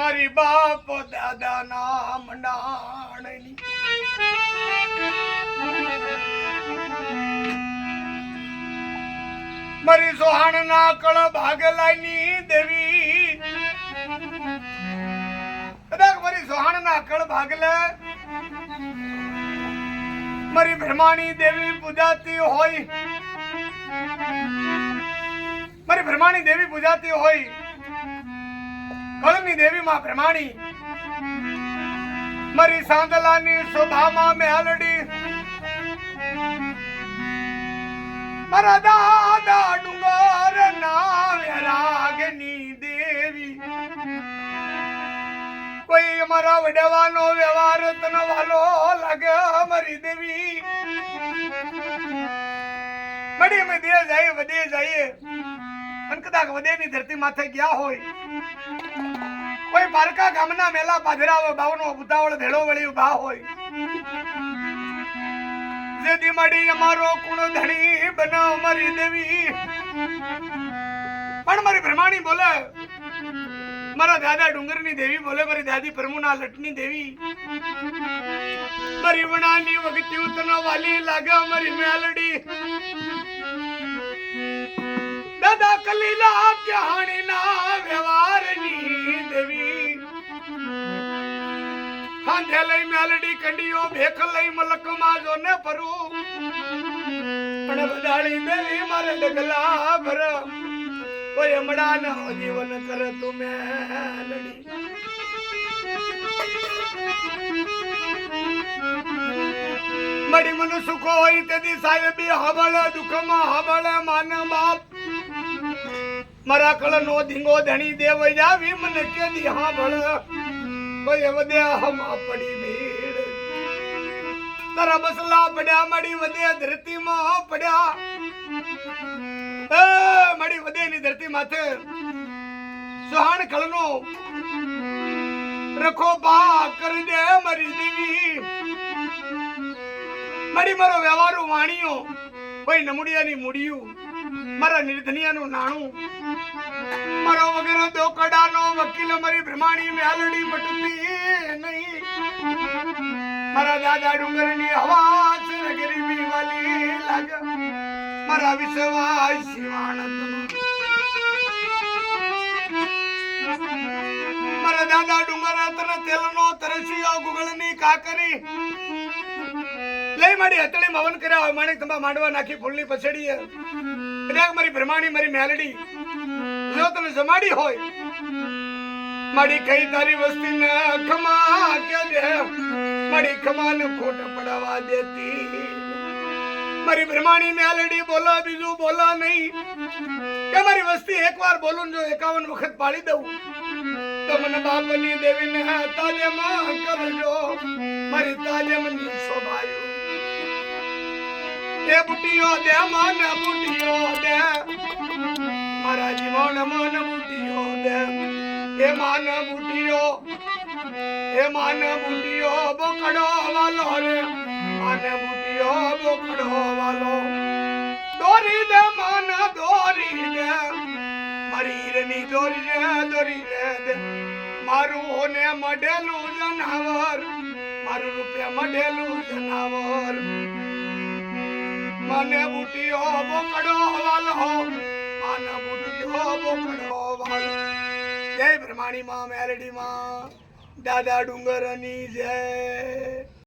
મારી બાપ દાદા નામ નાણની. મારી સોહાણ ના કળ ભાગલાની દેવી. કદાચ મારી સોહાણ ના કળ ભાગલે. મારી બ્રહ્માણી દેવી પૂજાતી હોય. મારી બ્રહ્માણી દેવી પૂજાતી હોય. કળની દેવી માં પ્રમાણી મારી સાંદલાની શોભામાં મેલડી મારા દાદા ડુંગર ના રાગની દેવી. કોઈ અમારા વડવાનો વ્યવહાર તન વાલો લાગે મારી દેવી. મડી અમે દે જઈએ વધે જઈએ. અને કદાચ વધેની ધરતી માથે ગયા હોય. પારકા ગામના મેલા પાધરાવો બાવનો ઉતાવળ ભેળો વળી ઊભા હોય. જે મડી અમારો કુણ ધણી બનાવ મારી દેવી. પણ મારી બ્રહ્માણી બોલે, મારા દાદા ડુંગરની દેવી બોલે, મારી દાદી પ્રમુના લટની દેવી. મારી વણાની વગતી ઉતનો વાલી લાગે મારી મેલડી. દાદા કલીલા કહાણીના વ્યવહારની ખાંધે લઈ મેલડી કંડીઓ ભેખલઈ મલકમાં જો ને પરું પણ બદાળી મેલી મારે ડગલા ભર. કોઈ હમણાં ન જીવન કર તું મેલડી. મડી મન સુખ હોય તેથી સાહેબી હબળ, દુઃખમાં હબળે, માન બાપ. મારા કળ નો ધીંગો ધણી દેવ જાવી મને કે દી હા વધે હમા પડી ભીડ. તારા બસલા પડ્યા મડી વધે, ધરતીમાં પડ્યા. મડી વધે ની ધરતી માથે. સુહાણ કળનો રખો પા કરી દે મારી દેવી. મારી મારો વ્યવહારો વાણિયો કોઈ નમુડિયાની મૂડિયું, મારા નિર્ધનિયાનું નાણું. મારો વગેરે વકીલ મારી બ્રહ્માણી મેલડી મટતી નહીં. મારા દાદા ડુંગરની હવા છે ગરીબી વાલી લાગ. મારા વિશ્વાસ શિવાણતનો મારા દાદા ડુંગર તને તેલનો તરસીયો ગુગળની કાકરી. લઈ મારી હતળી મવન કર્યા હોય, માણેક તમા માંડવા નાખી ફૂલની પછડી કદાચ મારી બ્રહ્માણી, મારી મેલડી જો તમે જમાડી હોય મારી કઈ તારી વસ્તી ને ખમા કે દે? મારી ખમા ને ખોટ પડાવા દેતી. મારી બ્રહ્માણી મેલડી બોલો, બીજું બોલો નહીં. કે મારી વસ્તી એકવાર બોલું જો એકાવન વખત પાડી દઉં. તો મને બાપની દેવીને તાજેમાં કરજો મારી તાજેમની શોભાયું. એ બુટીઓ દે મન બુટીઓ એ માન બુટિયો બોકડો વાલો રે. માન બુટિયો બોકડો વાલો દોરી દે માન, દોરી દે. મરી રે ની દોરી રે દોરી રે દે. મારું હોને મઢેલું જનાવર. મારું રૂપે મડેલું જનાવર. મને બુટિયો બોકડો વાલો માને બુટિયો બોકડો વાલો જય બ્રહ્માણી માં મેલડી માં દાદા ડુંગરની જય.